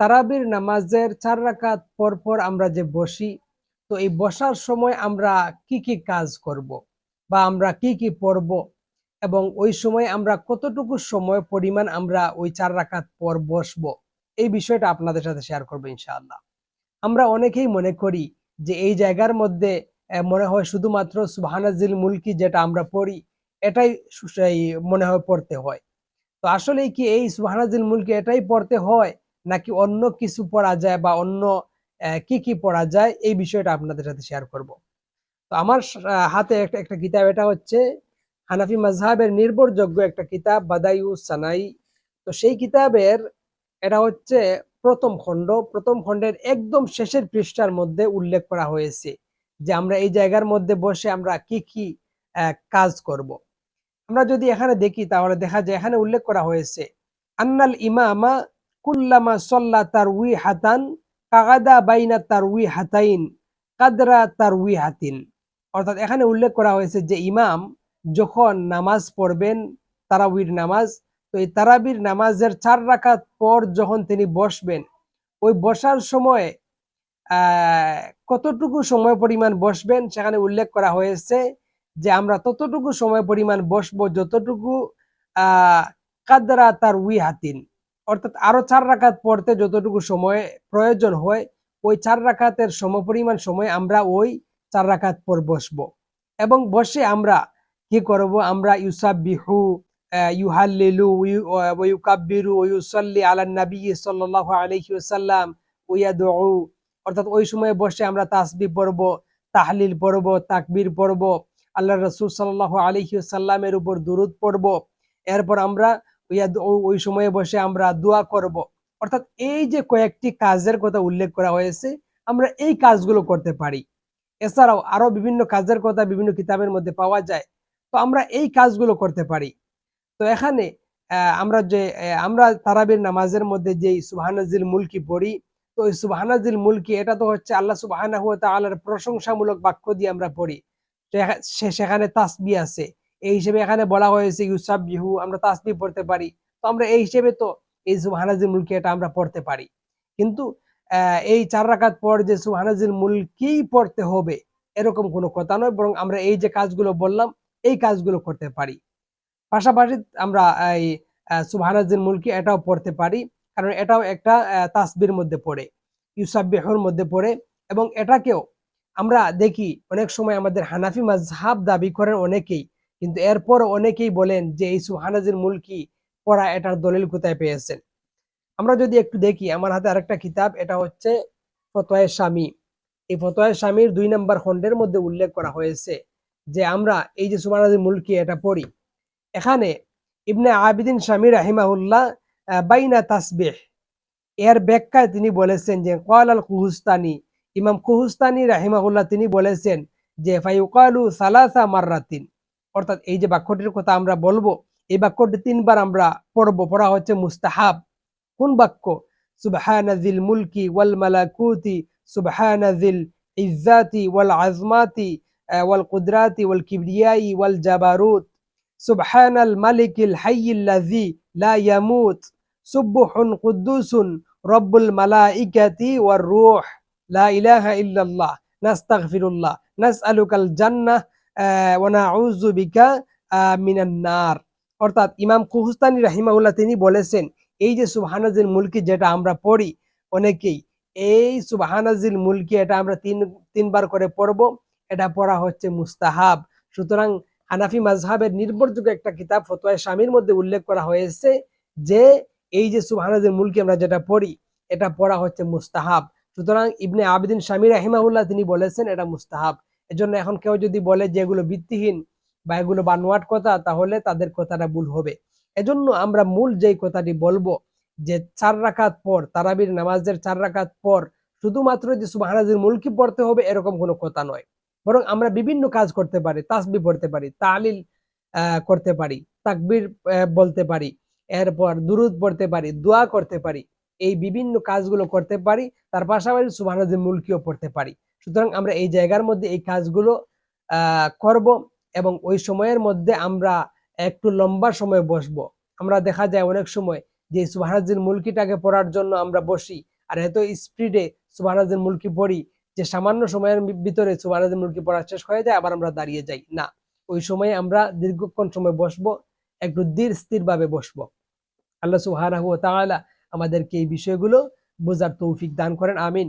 তারাবির নামাজের চার রাকাত পর পর আমরা যে বসি, তো এই বসার সময় আমরা কি কি কাজ করব বা আমরা কি কি পড়ব এবং ওই সময় আমরা কতটুকু সময় পরিমাণ আমরা ওই চার রাকাত পর বসব, এই বিষয়টা আপনাদের সাথে শেয়ার করব ইনশাআল্লাহ। আমরা অনেকেই মনে করি যে এই জায়গার মধ্যে মনে হয় শুধুমাত্র সুবহানাজিল মুলকি যেটা আমরা পড়ি, এটাই মনে হয় পড়তে হয়। তো আসলে কি এই সুবহানাজিল মুলকি এটাই পড়তে হয় নাকি অন্য কিছু পড়া যায় বা অন্য কি কি পড়া যায়, এই বিষয়টা আপনাদের সাথে শেয়ার করব। তো আমার হাতে একটা একটা কিতাব, এটা হচ্ছে হানাফি মাজহাবের নির্ভরযোগ্য একটা কিতাব বাদাইউ সানাই। তো সেই কিতাবের, এটা হচ্ছে প্রথম খণ্ড। প্রথম খণ্ডের একদম শেষের পৃষ্ঠার মধ্যে উল্লেখ করা হয়েছে যে আমরা এই জায়গার মধ্যে বসে আমরা কি কি কাজ করব। আমরা যদি এখানে দেখি তাহলে দেখা যায়, এখানে উল্লেখ করা হয়েছে, আন্নাল ইমামা কুল্লামা সল্লা তার উই হাতান কাগাদা বাইনা তার উই হাতাইন কাদরা তার উই হাতিন অর্থাৎ এখানে উল্লেখ করা হয়েছে যে ইমাম যখন নামাজ পড়বেন, তারাবির নামাজ, তো এই তারাবির নামাজের চার রাকাত পর যখন তিনি বসবেন, ওই বসার সময় কতটুকু সময় পরিমাণ বসবেন সেখানে উল্লেখ করা হয়েছে যে আমরা ততটুকু সময় পরিমাণ বসবো যতটুকু কাদরা তার উই হাতিন অর্থাৎ আরও চার রাখাত পড়তে যতটুকু সময় প্রয়োজন হয়, ওই চার রাকাতের সমপরিমাণ সময় আমরা ওই চার রাখাত পর বসবো। এবং বসে আমরা কি করব? আমরা ইউসাবিহু ইউহাল্লিলু ইউকাব্বিরু ইউসাল্লি আলান নবী সাল্লাল্লাহু আলাইহি ওয়াসাল্লাম ওয়াদউ অর্থাৎ ওই সময় বসে আমরা তাসবিহ পড়ব, তাহলিল পড়ব, তাকবীর পড়ব আল্লাহ রসুল সাল্লাহ আলহি সাল্লামের উপর দুরুদ পড়ব। এরপর আমরা ওই সময়ে বসে আমরা দোয়া করব। অর্থাৎ এই যে কয়েকটি কাজের কথা উল্লেখ করা হয়েছে, আমরা এই কাজগুলো করতে পারি। এছাড়াও আরও বিভিন্ন কাজের কথা বিভিন্ন কিতাবের মধ্যে পাওয়া যায়। তো আমরা এই কাজগুলো করতে পারি। তো এখানে আমরা যে আমরা তারাবির নামাজের মধ্যে যে সুবহানাজিল মুলকি পড়ি, তো এই সুবহানাজিল মুলকি, এটা তো হচ্ছে আল্লাহ সুবহানাহু ওয়া তাআলার প্রশংসামূলক বাক্য দিয়ে আমরা পড়ি। সেখানে তাসবি আছে। এই হিসেবে এখানে বলা হয়েছে ইউসাব বিহু আমরা তাসবি পড়তে পারি। তো আমরা এই হিসেবে তো এই সুবহানাজিল মুলকি এটা আমরা পড়তে পারি। কিন্তু এই চার রাকাত পর যে সুবহানাজিল মুলকি পড়তে হবে, এরকম কোনো কথা নয়, বরং আমরা এই যে কাজগুলো বললাম, এই কাজগুলো করতে পারি। পাশাপাশি আমরা এই সুবহানাজিল মুলকি এটাও পড়তে পারি, কারণ এটাও একটা তাসবির মধ্যে পড়ে ইউসাবিহুর মধ্যে পড়ে, এবং এটাকেও আমরা দেখি অনেক সময় আমাদের হানাফি মাজহাব দাবি করেন অনেকেই কিন্তু এরপর অনেকেই বলেন যে এই সুবহানাজিল মুলকি পড়া এটার দলিল কোথায় পেয়েছেন? আমরা যদি একটু দেখি, আমার হাতে আরেকটা কিতাব, এটা হচ্ছে ফতোয়া স্বামী এই ফতোয়া স্বামীর দুই নম্বর খণ্ডের মধ্যে উল্লেখ করা হয়েছে যে আমরা এই যে সুবহানাজিল মুলকি এটা পড়ি, এখানে ইবনে আবিদিন স্বামী রাহিমাহুল্লাহ বাইনা তাসবিহ। এর ব্যাখ্যায় তিনি বলেছেন যে কল আল কুহুস্তানি, ইমাম কুহুস্তানি রাহিমাহুল্লাহ তিনি বলেছেন যে ফাইকালু সালাসা মাররাতিন। অর্থাৎ এই যে বাক্যটির কথা আমরা বলব, এই বাক্যটি তিনবার আমরা পড়ব। পড়া হচ্ছে মুস্তাহাব। কোন বাক্য? সুবহানাজিল মুলকি ওয়াল মালাকুতি, সুবহানাজিল ইজ্জাতি ওয়াল আজমাতি ওয়াল কুদরাতি ওয়াল কিবরিয়াই ওয়াল জাবারুত। সুবহানাল মালিকিল হাইয়িল্লাযী লা ইয়ামুত। সুবহুন কুদ্দুসুন রব্বুল মালাইকাতি ওয়ার রূহ। লা ইলাহা ইল্লাল্লাহ। নাস্তাগফিরুল্লাহ। নাসআলুকাল জান্নাহ। আহ, ওয়া বিকা আহ, মিনান নার। অর্থাৎ ইমাম কুহুস্তানি রাহিমাহুল্লাহ তিনি বলেছেন এই যে সুবহানাজিল মুলকি যেটা আমরা পড়ি অনেকেই এই সুবহানাজিল মুলকি এটা আমরা তিন তিনবার করে পড়ব এটা পড়া হচ্ছে মুস্তাহাব। সুতরাং হানাফি মাজহাবের নির্ভরযোগ্য একটা কিতাব ফতোয়া স্বামীর মধ্যে উল্লেখ করা হয়েছে যে এই যে সুবহানাজিল মুলকি আমরা যেটা পড়ি এটা পড়া হচ্ছে মুস্তাহাব। সুতরাং ইবনে আবেদিন স্বামী রাহিমাউল্লাহ তিনি বলেছেন এটা মুস্তাহাব। এজন্য এখন কেউ যদি বলে যে এগুলো ভিত্তিহীন বা এগুলো বানোয়াট কথা, তাহলে তাদের কথাটা ভুল হবে। এজন্য আমরা মূল যেই কথাটি বলব, যে চার রাকাত পর, তারাবির নামাজের চার রাকাত পর, শুধুমাত্র যে সুবহানাজিল মুলকি পড়তে হবে, এরকম কোনো কথা নয়। বরং আমরা বিভিন্ন কাজ করতে পারি তাসবি পড়তে পারি, তালিল করতে পারি, তাকবির বলতে পারি, এরপর দুরুদ পড়তে পারি, দোয়া করতে পারি, এই বিভিন্ন কাজগুলো করতে পারি, তার পাশাপাশি সুবহানাজিল মুলকিও পড়তে পারি। সুতরাং আমরা এই জায়গার মধ্যে এই কাজগুলো করব এবং ওই সময়ের মধ্যে আমরা একটু লম্বা সময় বসবো। আমরা দেখা যায় অনেক সময় যে সুবাহানাজির মুলকিটাকে পড়ার জন্য আমরা বসি আর এত স্পিডে সুবাহানাজির মুলকি পড়ি যে সামান্য সময়ের ভিতরে সুবাহানাজির মুলকি পড়া শেষ হয়ে যায়, আবার আমরা দাঁড়িয়ে যাই। না, ওই সময় আমরা দীর্ঘক্ষণ সময় বসবো, একটু ধীর স্থির ভাবে বসবো। আল্লাহ সুবহানাহু ওয়া তাআলা আমাদেরকে এই বিষয়গুলো বোঝার তৌফিক দান করেন, আমিন।